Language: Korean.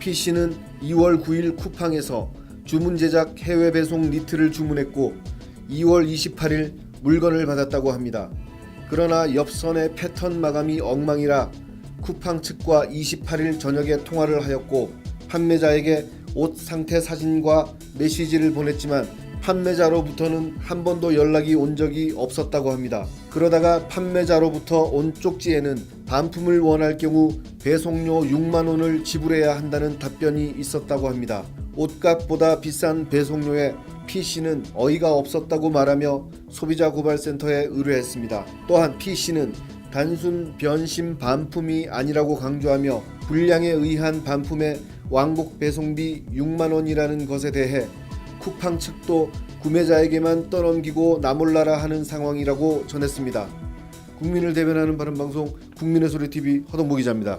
P씨는 2월 9일 쿠팡에서 주문 제작 해외 배송 니트를 주문했고 2월 28일 물건을 받았다고 합니다. 그러나 옆선의 패턴 마감이 엉망이라 쿠팡 측과 28일 저녁에 통화를 하였고 판매자에게 옷 상태 사진과 메시지를 보냈지만 판매자로부터는 한 번도 연락이 온 적이 없었다고 합니다. 그러다가 판매자로부터 온 쪽지에는 반품을 원할 경우 배송료 6만 원을 지불해야 한다는 답변이 있었다고 합니다. 옷값보다 비싼 배송료에 P씨는 어이가 없었다고 말하며 소비자 고발센터에 의뢰했습니다. 또한 P씨는 단순 변심 반품이 아니라고 강조하며 불량에 의한 반품의 왕복 배송비 6만 원이라는 것에 대해 쿠팡 측도 구매자에게만 떠넘기고 나몰라라 하는 상황이라고 전했습니다. 국민을 대변하는 바른방송 국민의 소리 TV 허동보 기자입니다.